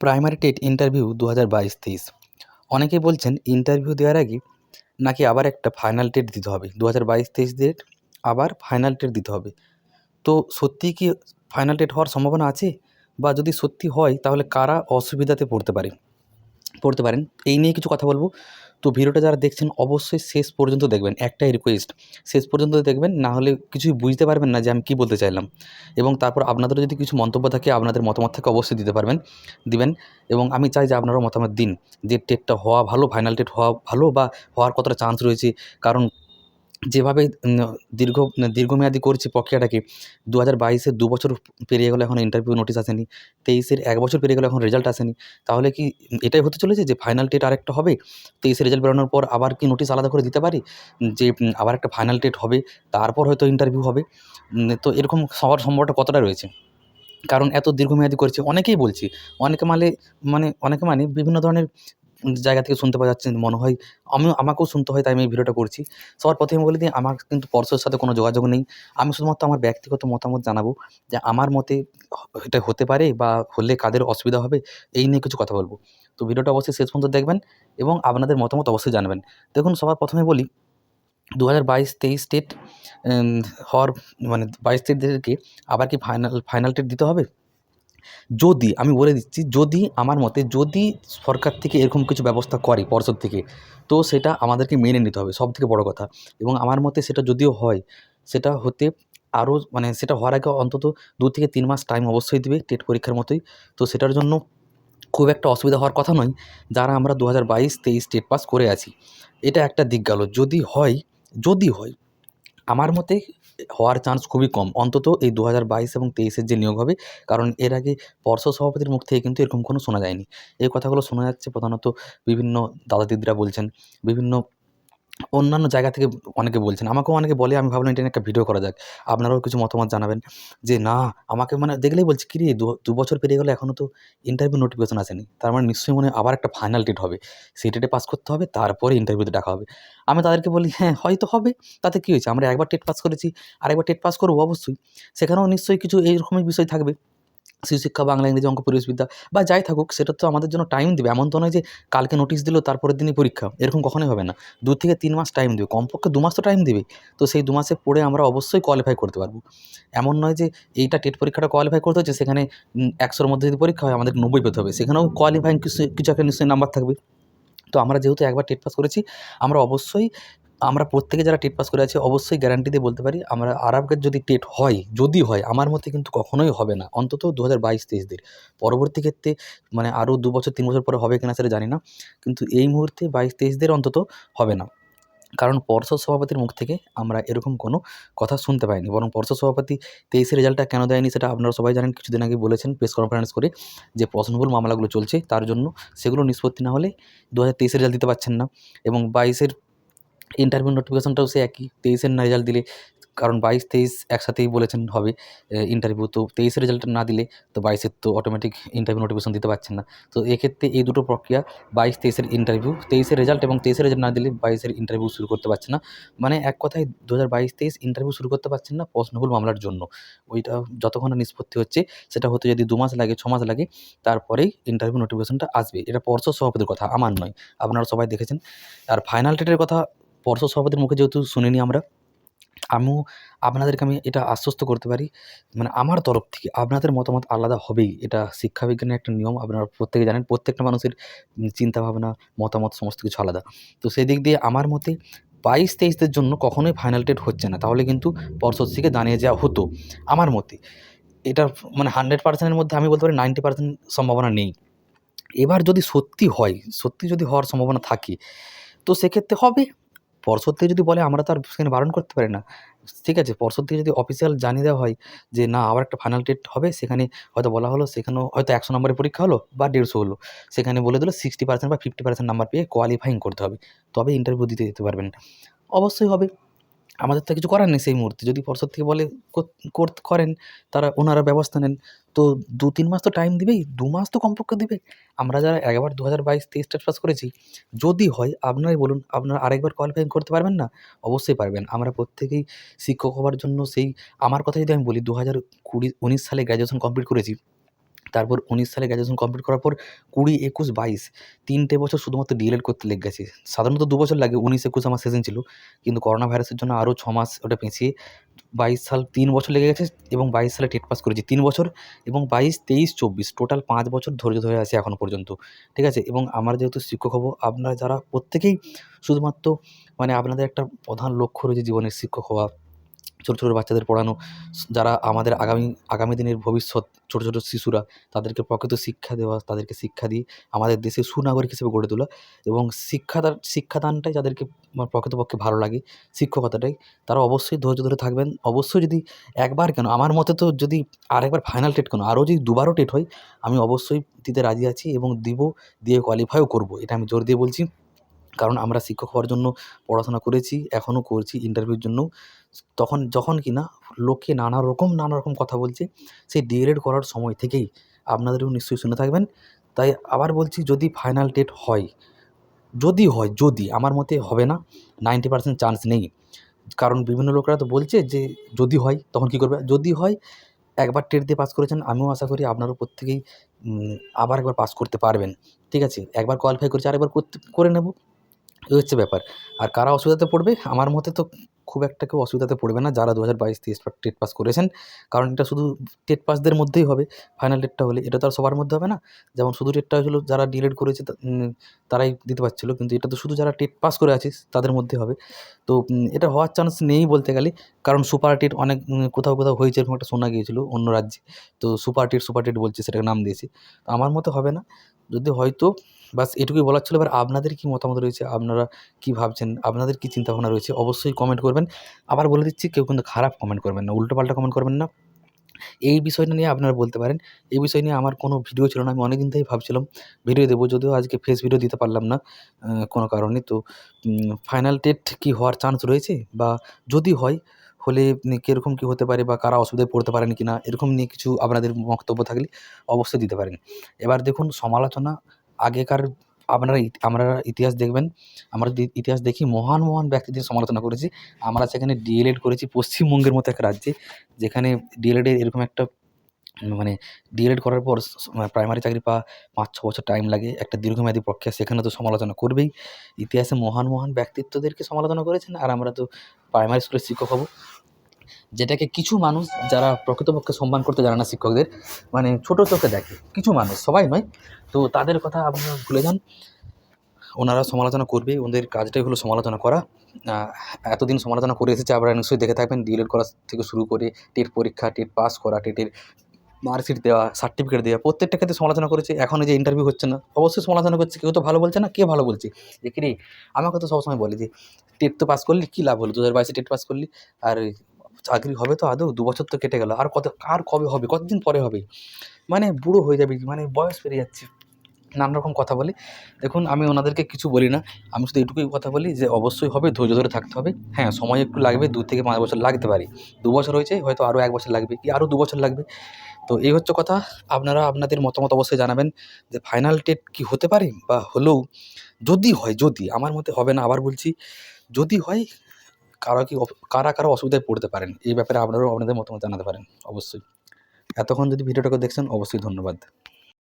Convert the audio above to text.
Primary TET interview দু হাজার বাইশ তেইশ। অনেকে বলছেন ইন্টারভিউ দেওয়ার আগে নাকি আবার একটা ফাইনাল টেট দিতে হবে। দু হাজার বাইশ তেইশ ডেট আবার ফাইনাল টেট দিতে হবে। তো সত্যিই কি ফাইনাল টেট হওয়ার সম্ভাবনা আছে? বা যদি সত্যি হয়, তাহলে কারা অসুবিধাতে পড়তে পারে? পড়তে পারেন। এই নিয়ে কিছু কথা বলব। তো ভিডিওটা যারা দেখছেন, অবশ্যই শেষ পর্যন্ত দেখবেন। একটাই রিকোয়েস্ট শেষ পর্যন্ত দেখবেন, না হলে কিছুই বুঝতে পারবেন না যে আমি কী বলতে চাইলাম। এবং তারপর আপনাদেরও যদি কিছু মন্তব্য থাকে, আপনাদের মতামত থাকে, অবশ্যই দিতে পারবেন, দিবেন। এবং আমি চাই যে আপনারাও মতামত দিন, যে টেটটা হওয়া ভালো ফাইনাল টেট হওয়া ভালো বা হওয়ার কতটা চান্স রয়েছে। কারণ যেভাবে দীর্ঘ, দীর্ঘমেয়াদী করছে প্রক্রিয়াটাকে দু হাজার বাইশের দু বছর পেরিয়ে গেলো এখনও ইন্টারভিউ নোটিশ আসেনি, তেইশের এক বছর পেরিয়ে গেলো এখন রেজাল্ট আসেনি, তাহলে কি এটাই হতে চলেছে যে ফাইনাল টেট আরেকটা হবে? তেইশে রেজাল্ট বেরোনোর পর আবার কি নোটিশ আলাদা করে দিতে পারি? যে আবার একটা ফাইনাল টেট হবে, তারপর হয়তো ইন্টারভিউ হবে তো এরকম হওয়ার সম্ভাবনাটা কতটা রয়েছে? কারণ এত দীর্ঘমেয়াদী করছে, অনেকেই বলছি, অনেকে মানে মানে অনেকে মানে বিভিন্ন ধরনের জায়গা থেকে শুনতে পাওয়া যাচ্ছে, মনে হয় আমিও, আমাকেও শুনতে হয়, তাই আমি এই ভিডিওটা করছি। সবার প্রথমে বলে দিই, আমার কিন্তু পর্ষদের সাথে কোনো যোগাযোগ নেই। আমি শুধুমাত্র আমার ব্যক্তিগত মতামত জানাব যে আমার মতে এটা হতে পারে বা হলে কাদের অসুবিধা হবে, এই নিয়ে কিছু কথা বলব। তো ভিডিওটা অবশ্যই শেষ পর্যন্ত দেখবেন এবং আপনাদের মতামত অবশ্যই জানবেন। দেখুন, সবার প্রথমে বলি দু হাজার বাইশ, তেইশ স্টেট হওয়ার মানে বাইশ টেটদেরকে আবার কি ফাইনাল ফাইনাল টেট দিতে হবে? যদি, আমি বলে দিচ্ছি, যদি আমার মতে, যদি সরকার থেকে এরকম কিছু ব্যবস্থা করে পর্ষদ থেকে, তো সেটা আমাদেরকে মেনে নিতে হবে সব থেকে বড় কথা। এবং আমার মতে সেটা যদিও হয়, সেটা হতে আরও মানে সেটা হওয়ার আগে অন্তত দু থেকে তিন মাস টাইম অবশ্যই দেবে টেট পরীক্ষার মতোই। তো সেটার জন্য খুব একটা অসুবিধা হওয়ার কথা নয়, যারা আমরা দু হাজার বাইশ, তেইশ টেট পাস করে আছি। এটা একটা দিক গেল, যদি হয় যদি হয়, আমার মতে হওয়ার চান্স খুবই কম। অন্তত এই দু হাজার বাইশ এবং তেইশের যে নিয়োগ হবে, কারণ এর আগে পর্ষদ সভাপতির মুখ থেকে কিন্তু এরকম কোনো শোনা যায়নি। এই কথাগুলো শোনা যাচ্ছে প্রধানত বিভিন্ন দাদা দিদিরা বলছেন, বিভিন্ন অন্যান্য জায়গা থেকে অনেকে বলছেন, আমাকেও অনেকে বলে, আমি ভাবলাম এটা একটা ভিডিও করা যাক। আপনারাও কিছু মতামত জানাবেন যে, না, আমাকে মানে দেখলেই বলছে, কী রে, দু বছর পেরিয়ে গেলে এখনও তো ইন্টারভিউ নোটিফিকেশন আসেনি। তার মানে নিশ্চয়ই মনে আবার একটা ফাইনাল ডেট হবে। সেই ডেটে পাস করতে হবে, তারপরে ইন্টারভিউতে ডাকা হবে। আমি তাদেরকে বলি হ্যাঁ হয়তো হবে। তাতে কী হয়েছে? আমরা একবার টেট পাস করেছি, আরেকবার টেট পাস করব অবশ্যই। সেখানেও নিশ্চয়ই কিছু এইরকমই বিষয় থাকবে। শিশুশিক্ষা বাংলা, ইংরেজি অঙ্ক পরিবেশবিদ্যা বা যাই থাকুক, সেটা তো আমাদের জন্য টাইম দেবে। এমন তো নয় যে কালকে নোটিশ দিল, তারপরের দিনই পরীক্ষা। এরকম কখনোই হবে না। দু থেকে তিন মাস টাইম দেবে। কমপক্ষে দু মাস তো টাইম দেবে তো সেই দু মাসে পড়ে আমরা অবশ্যই কোয়ালিফাই করতে পারব। এমন নয় যে এইটা টেট পরীক্ষাটা কোয়ালিফাই করতে হচ্ছে, সেখানে একশোর মধ্যে যদি পরীক্ষা হয়, আমাদের নব্বই পেতে হবে। সেখানেও কোয়ালিফাইং কিছু কিছু একটা নিশ্চয়ই নাম্বার থাকবে। তো আমরা যেহেতু একবার টেট পাস করেছি, আমরা অবশ্যই আমরা প্রত্যেকে যারা টেট পাস করে আছি, অবশ্যই গ্যারান্টি দিয়ে বলতে পারি, আমরা আর যদি টেট হয়, যদি হয়, আমার মতে কিন্তু কখনোই হবে না। অন্তত দু হাজার বাইশ, তেইশদের। পরবর্তী ক্ষেত্রে মানে আরও দু বছর, তিন বছর পরে হবে কিনা সেটা জানি না, কিন্তু এই মুহূর্তে বাইশ, তেইশদের অন্তত হবে না। কারণ পর্ষদ সভাপতির মুখ থেকে আমরা এরকম কোনো কথা শুনতে পাইনি, বরং পর্ষদ সভাপতি তেইশে রেজাল্টটা কেন দেয়নি সেটা আপনারা সবাই জানেন, কিছুদিন আগে বলেছেন প্রেস কনফারেন্স করে যে প্রশ্নভুল মামলাগুলো চলছে, তার জন্য সেগুলো নিষ্পত্তি না হলে দু হাজার তেইশে রেজাল্ট দিতে পারছেন না। এবং বাইশের ইন্টারভিউ নোটিফিকেশনটাও সে একই, তেইশের না রেজাল্ট দিলে, কারণ বাইশ, তেইশ একসাথেই বলেছেন হবে ইন্টারভিউ তো তেইশের রেজাল্ট না দিলে, তো বাইশের তো অটোমেটিক ইন্টারভিউ নোটিফিকেশন দিতে পারছেন না। তো এক্ষেত্রে এই দুটো প্রক্রিয়া, বাইশ, তেইশের ইন্টারভিউ তেইশের রেজাল্ট এবং তেইশের রেজাল্ট না দিলে বাইশের ইন্টারভিউ শুরু করতে পারছে না। মানে এক কথায় দু হাজার বাইশ, তেইশ ইন্টারভিউ শুরু করতে পারছেন না প্রশ্নভুল মামলার জন্য। ওইটা যতক্ষণ নিষ্পত্তি হচ্ছে, সেটা হতে যদি দু মাস লাগে ছ মাস লাগে, তারপরেই ইন্টারভিউ নোটিফিকেশনটা আসবে। এটা পর্ষদ সভাপতির কথা, আমার নয়, আপনারা সবাই দেখেছেন। আর ফাইনাল ডেটের কথা পর্ষদ সভাপতির মুখে যেহেতু শুনিনি আমরা, আমিও আপনাদেরকে আমি এটা আশ্বস্ত করতে পারি মানে আমার তরফ থেকে আপনাদের মতামত আলাদা হবেই। এটা শিক্ষাবিজ্ঞানের একটা নিয়ম, আপনারা প্রত্যেকে জানেন, প্রত্যেকটা মানুষের চিন্তাভাবনা, মতামত, সমস্ত কিছু আলাদা। তো সেই দিক দিয়ে আমার মতে বাইশ তেইশদের জন্য কখনোই ফাইনাল ডেট হচ্ছে না। তাহলে কিন্তু পর্ষদ থেকে দাঁড়িয়ে যাওয়া হতো। আমার মতে এটা মানে হান্ড্রেড পার্সেন্টের মধ্যে আমি বলতে পারি নাইনটি পার্সেন্ট সম্ভাবনা নেই। এবার যদি সত্যি হয়, সত্যি যদি হওয়ার সম্ভাবনা থাকে, তো সেক্ষেত্রে হবে পর্ষদ যদি বলে, আমরা তো আর সেখানে বারণ করতে পারি না। ঠিক আছে পর্ষদ যদি অফিসিয়াল জানিয়ে দেওয়া হয় যে, না, আবার একটা ফাইনাল ডেট হবে। সেখানে হয়তো বলা হলো, সেখানেও হয়তো একশো নম্বরের পরীক্ষা হলো বা দেড়শো হলো। সেখানে বলে দিলো সিক্সটি পার্সেন্ট বা ফিফটি পার্সেন্ট নাম্বার পেয়ে কোয়ালিফাইং করতে হবে। তবে ইন্টারভিউ দিতে যেতে পারবেন অবশ্যই হবে। আমাদের তো কিছু করার নেই সেই মুহূর্তে। যদি পর্ষদ থেকে বলে করেন, তারা ওনারা ব্যবস্থা নেন। তো দু তিন মাস তো টাইম দিবেই দু মাস তো কমপক্ষে দিবে। আমরা যারা একবার দু হাজার বাইশ তেইশ পাস করেছি, যদি হয় আপনারাই বলুন, আপনারা আরেকবার কোয়ালিফাইং করতে পারবেন না? অবশ্যই পারবেন। আমরা প্রত্যেকেই শিক্ষক হওয়ার জন্য সেই, আমার কথা যদি আমি বলি দু হাজার কুড়ি, উনিশ সালে গ্র্যাজুয়েশন কমপ্লিট করেছি তারপর উনিশ সালে গ্র্যাজুয়েশন কমপ্লিট করার পর কুড়ি, একুশ, বাইশ তিনটে বছর শুধুমাত্র ডিএলএড করতে লেগে গেছে। সাধারণত দু বছর লাগে, উনিশ, একুশ আমার সেশন ছিল। কিন্তু করোনা ভাইরাসের জন্য আরও ছ মাস ওটা পেঁচিয়ে বাইশ সাল তিন বছর লেগে গেছে এবং বাইশ সালে টেট পাস করেছি। তিন বছর এবং বাইশ, তেইশ, চব্বিশ টোটাল পাঁচ বছর ধৈর্য ধরে আছি এখনও পর্যন্ত। ঠিক আছে? এবং আমার যেহেতু শিক্ষক হব, আপনারা যারা প্রত্যেকেই শুধুমাত্র মানে আপনাদের একটা প্রধান লক্ষ্য রয়েছে জীবনের শিক্ষক হওয়া ছোটো ছোটো বাচ্চাদের পড়ানো, যারা আমাদের আগামী আগামী দিনের ভবিষ্যৎ, ছোটো ছোটো শিশুরা, তাদেরকে প্রকৃত শিক্ষা দেওয়া, তাদেরকে শিক্ষা দিয়ে আমাদের দেশের সুনাগরিক হিসেবে গড়ে তোলা এবং শিক্ষাদান, শিক্ষাদানটাই যাদেরকে প্রকৃতপক্ষে ভালো লাগে, শিক্ষকতাটাই, তারা অবশ্যই ধৈর্য ধরে থাকবেন। অবশ্যই যদি একবার কেন, আমার মতে তো যদি আরেকবার ফাইনাল টেট কেন, আরও যদি দুবারও টেট হয়, আমি অবশ্যই দিতে রাজি আছি এবং দিব, দিয়ে কোয়ালিফাইও করব। এটা আমি জোর দিয়ে বলছি। কারণ আমরা শিক্ষক হওয়ার জন্য পড়াশোনা করেছি, এখনও করছি ইন্টারভিউর জন্য। তখন যখন কি না লোকে নানা রকম নানা রকম কথা বলছে, সেই ডিএলএড করার সময় থেকেই আপনাদেরও নিশ্চয়ই শুনে থাকবেন। তাই আবার বলছি, যদি ফাইনাল ডেট হয়, যদি হয়, যদি, আমার মতে হবে না নাইনটি পার্সেন্ট চান্স নেই। কারণ বিভিন্ন লোকেরা তো বলছে যে, যদি হয়, তখন কী করবে? যদি হয়, একবার টেট দিয়ে পাস করেছেন, আমিও আশা করি আপনারও প্রত্যেকেই আবার একবার পাস করতে পারবেন। ঠিক আছে? একবার কোয়ালিফাই করেছি, আরেকবার করতে, করে নেব। এই হচ্ছে ব্যাপার। আর কারা অসুবিধাতে পড়বে? আমার মতে তো খুব একটা কেউ অসুবিধাতে পড়বে না যারা দু হাজার বাইশ তেইশ টেট পাস করেছেন। কারণ এটা শুধু টেট পাসদের মধ্যেই হবে, ফাইনাল ডেটটা হলে। এটা তো আর সবার মধ্যে হবে না। যেমন শুধু টেটটা হয়েছিল যারা ডিলেট করেছে তারাই দিতে পারছিল। কিন্তু এটা তো শুধু যারা টেট পাস করে আছিস তাদের মধ্যে হবে। তো এটা হওয়ার চান্স নেই বলতে গেলে। কারণ সুপার টেট অনেক কোথাও কোথাও হয়েছে এরকম একটা শোনা গিয়েছিল অন্য রাজ্যে। তো সুপার টেট সুপার টেট বলছে, সেটাকে নাম দিয়েছে। তো আমার মতে হবে না। যদি হয়তো বাস এটুকুই বলার ছিল। এবার আপনাদের কী মতামত রয়েছে? আপনারা কী ভাবছেন? আপনাদের কী চিন্তাভাবনা রয়েছে? অবশ্যই কমেন্ট করবেন। আবার বলে দিচ্ছি, কেউ কিন্তু খারাপ কমেন্ট করবেন না, উল্টোপাল্টা কমেন্ট করবেন না। এই বিষয়টা নিয়ে আপনারা বলতে পারেন। এই বিষয় নিয়ে আমার কোনো ভিডিও ছিল না, আমি অনেক দিন থেকেই ভাবছিলাম। ভিডিও দেবো, যদিও আজকে ফেস ভিডিও দিতে পারলাম না কোনো কারণে। তো ফাইনাল ডেট কি হওয়ার চান্স রয়েছে? বা যদি হয়, হলে কীরকম কী হতে পারে বা কারা অসুবিধায় পড়তে পারেন কি না এরকম নিয়ে কিছু আপনাদের বক্তব্য থাকলে অবশ্যই দিতে পারেন। এবার দেখুন, সমালোচনা আগেকার আপনারা আমরা ইতিহাস দেখবেন, আমরা ইতিহাস দেখি, মহান মহান ব্যক্তিদের সমালোচনা করেছি। আমরা সেখানে ডিএলএড করেছি পশ্চিমবঙ্গের মতো একটা রাজ্যে, যেখানে ডিএলএডের এরকম একটা মানে ডিএলএড করার পর প্রাইমারি চাকরি পাওয়া পাঁচ, ছ বছর টাইম লাগে, একটা দীর্ঘমেয়াদী প্রক্রিয়া, সেখানে তো সমালোচনা করবেই। ইতিহাসে মহান মহান ব্যক্তিত্বদেরকে সমালোচনা করেছেন, আর আমরা তো প্রাইমারি স্কুলের শিক্ষক হব। যেটাকে কিছু মানুষ যারা প্রকৃতপক্ষে সম্মান করতে জানে না শিক্ষকদের মানে ছোট চোখে দেখে, কিছু মানুষ, সবাই নয়। তো তাদের কথা আপনারা ভুলে যান। ওনারা সমালোচনা করবে, ওদের কাজটাই হলো সমালোচনা করা। এতদিন সমালোচনা করে এসেছে, আপনারা নিশ্চয়ই দেখে থাকবেন। ডিএলএড করা থেকে শুরু করে, টেট পরীক্ষা, টেট পাস করা, টেটের মার্কশিট দেওয়া, সার্টিফিকেট দেওয়া, প্রত্যেকটা ক্ষেত্রে সমালোচনা করেছে। এখন যে ইন্টারভিউ হচ্ছে না, অবশ্যই সমালোচনা করছে। কেউ তো ভালো বলছে না, কে ভালো বলছে? যে কি রে, আমাকে তো সবসময় বলে যে, টেট তো পাস করলি, কী লাভ হলো? দু হাজার বাইশে টেট পাস করলি, আর চাকরি হবে তো আদৌ? দু বছর তো কেটে গেল। আর কত, আর কবে হবে? কতদিন পরে হবে? মানে বুড়ো হয়ে যাবে মানে বয়স পেরিয়ে যাচ্ছে। নানা রকম কথা বলে। দেখুন, আমি ওনাদেরকে কিছু বলি না। আমি শুধু এটুকুই কথা বলি যে, অবশ্যই হবে, ধৈর্য ধরে থাকতে হবে। হ্যাঁ সময় একটু লাগবে, দু থেকে পাঁচ বছর লাগতে পারে। দু বছর হয়েছে, হয়তো আরও এক বছর লাগবে কি আরও দু বছর লাগবে। তো এই হচ্ছে কথা। আপনারা আপনাদের মতামত অবশ্যই জানাবেন যে ফাইনাল টেট কি হতে পারে বা হলেও যদি হয়, যদি, আমার মতে হবে না, আবার বলছি, যদি হয় কারা কি কারা কারা অসুবিধায় পড়তে পারেন? এই ব্যাপারে আপনারাও আপনাদের মতামত জানাতে পারেন, অবশ্যই। এতক্ষণ যদি ভিডিওটাকে দেখছেন, অবশ্যই ধন্যবাদ।